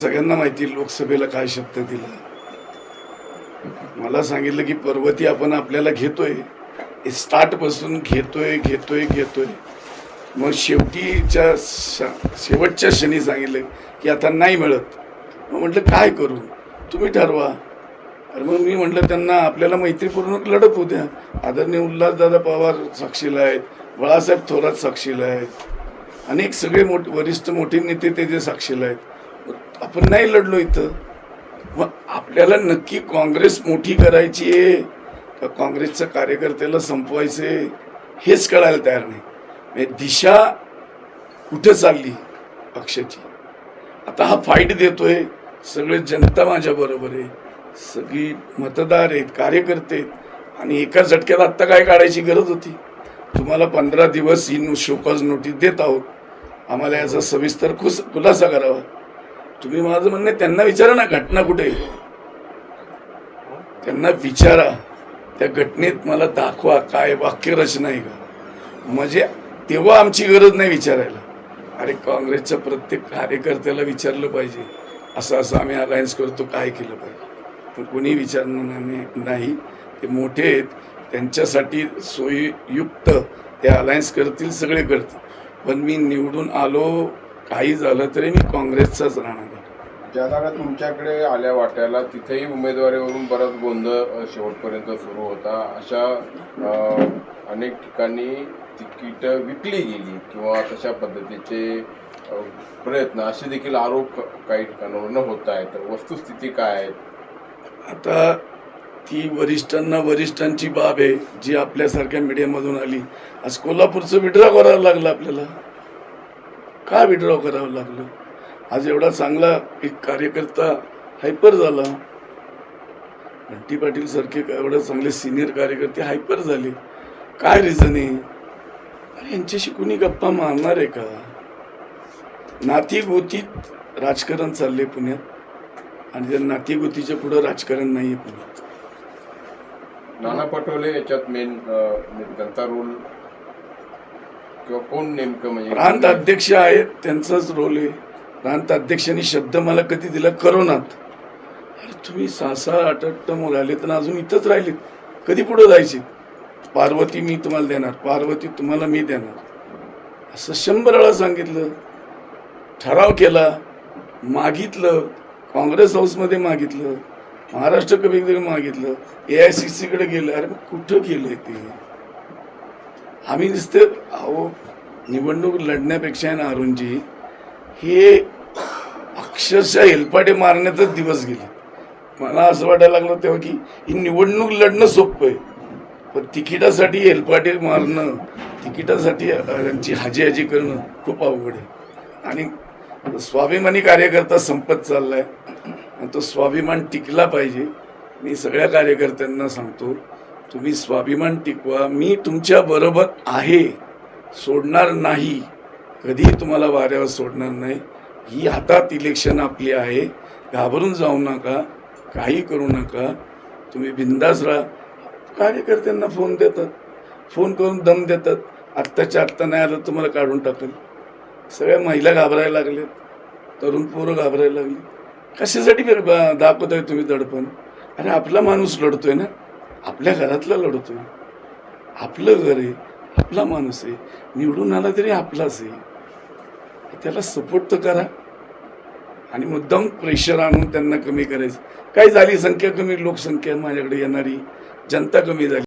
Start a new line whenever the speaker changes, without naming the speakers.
सगळ्यांना माहिती लोकसभेला काय शब्द दिला. मला सांगितलं की पर्वती आपण आपल्याला घेतोय. स्टार्टपासून घेतोय घेतोय घेतोय. मग शेवटीच्या शेवटच्या क्षणी सांगितलं की आता नाही मिळत. मग म्हटलं काय करू? तुम्ही ठरवा. अरे मग मी म्हटलं त्यांना आपल्याला मैत्रीपूर्ण लढत होत्या आदरणीय उल्हासदादा पवार साक्षीला आहेत. बाळासाहेब थोरात साक्षीला आहेत. अनेक सगळे मोठ वरिष्ठ मोठे नेते त्याचे साक्षीला आहेत. आपण नाही लढलो इथं. मग आपल्याला नक्की काँग्रेस मोठी करायची आहे. का काँग्रेसच्या कार्यकर्त्याला आहे. हेच कळायला तयार नाही. म्हणजे दिशा कुठं चालली पक्षाची? आता हा फाईट देतोय. सगळे जनता माझ्या बरोबर आहे. सगळी मतदार आहेत कार्यकर्ते आहेत. आणि एका झटक्यात आत्ता काय काढायची गरज होती? तुम्हाला पंधरा दिवस ही नो शोकॉज नोटीस देत आहोत. आम्हाला याचा सविस्तर खुस खुलासा करावा. तुम्ही माझं म्हणणं आहे, त्यांना विचारा ना घटना कुठे त्यांना विचारा. त्या घटनेत मला दाखवा काय वाक्यरचना आहे का? म्हणजे तेव्हा आमची गरज नाही विचारायला. अरे काँग्रेसच्या प्रत्येक कार्यकर्त्याला विचारलं पाहिजे. असं असं आम्ही अलायन्स करतो काय केलं पाहिजे? पण कोणी विचारणार नाही ते मोठे आहेत. त्यांच्यासाठी सोयीयुक्त ते अलायन्स करतील सगळे करतील. पण मी निवडून आलो काही झालं तरी मी काँग्रेसचाच राहणार.
ज्या जागा तुमच्याकडे आल्या वाट्याला तिथेही उमेदवारीवरून बराच गोंधळ शेवटपर्यंत सुरू होता. अशा अनेक ठिकाणी तिकीट विकली गेली किंवा तशा पद्धतीचे प्रयत्न असे देखील आरोप काही ठिकाणावरून होत आहेत. तर वस्तुस्थिती काय आहे?
आता ती वरिष्ठांना वरिष्ठांची बाब आहे जी आपल्यासारख्या मीडियामधून आली. आज कोल्हापूरचं विड्रॉ करावं लागलं आपल्याला. का विड्रॉ करावं लागलं? आज एवढा चांगला एक कार्यकर्ता हायपर झाला. बंटी पाटील सारखे एवढे चांगले सिनियर कार्यकर्ते हायपर झाले. काय रिझन आहे? अरे यांच्याशी कुणी गप्पा मारणार आहे का? नाती गोतीत राजकारण चालले पुण्यात. आणि त्या नातीगोतीच्या पुढं राजकारण नाही आहे पुण्यात.
नाना पटोले याच्यात मेन त्यांचा रोल किंवा कोण नेमकं म्हणजे
प्रांत अध्यक्ष आहेत त्यांचाच रोल आहे. प्रांत अध्यक्षांनी शब्द मला कधी दिला? करोनात. अरे तुम्ही सहा सहा आठ आठ टर्म राहिले तर अजून इथंच राहिलेत. कधी पुढे जायचे? पार्वती मी तुम्हाला देणार. पार्वती तुम्हाला मी देणार. असं शंभर वेळा सांगितलं. ठराव केला. मागितलं. काँग्रेस हाऊसमध्ये मागितलं. महाराष्ट्र कमी मागितलं. ए आय सी सीकडे गेलं. अरे मग कुठं गेलंय ते? आम्ही नुसतं अहो निवडणूक लढण्यापेक्षा आहे ना अरुणजी हे अक्षरशः हेलपाटे मारण्यातच दिवस गेले. मला असं वाटायला लागलं तेव्हा की ही निवडणूक लढणं सोपं आहे. पण तिकिटासाठी हेलपाटे मारणं तिकिटासाठी त्यांची हाजी हाजी करणं खूप अवघड आहे. आणि स्वाभिमानी कार्यकर्ता संपत चाललाय. आणि तो स्वाभिमान टिकला पाहिजे. मी सगळ्या कार्यकर्त्यांना सांगतो तुम्ही स्वाभिमान टिकवा मी तुमच्या बरोबर आहे सोडणार नाही. कधीही तुम्हाला वाऱ्यावर सोडणार नाही. ही हातात इलेक्शन आपली आहे. घाबरून जाऊ नका काही करू नका. तुम्ही बिंदास राहा. कार्यकर्त्यांना फोन देतात. फोन करून दम देतात. आत्ताच्या आत्ता नाही आलं तुम्हाला काढून टाकेल सगळ्या महिला घाबरायला लागल्यात तरुण पोरं घाबरायला लागली. कशासाठी दाखवत बा- तुम्ही दडपण? अरे आपला माणूस लढतोय ना. आपल्या घरातला लढतोय. आपलं घर आहे आपला माणूस आहे निवडून आला तरी आपलाच आहे. त्याला सपोर्ट तर करा. आणि मुद्दाम प्रेशर आणून त्यांना कमी करायचं. काय झाली? संख्या कमी लोकसंख्या माझ्याकडे येणारी. जनता कमी झाली.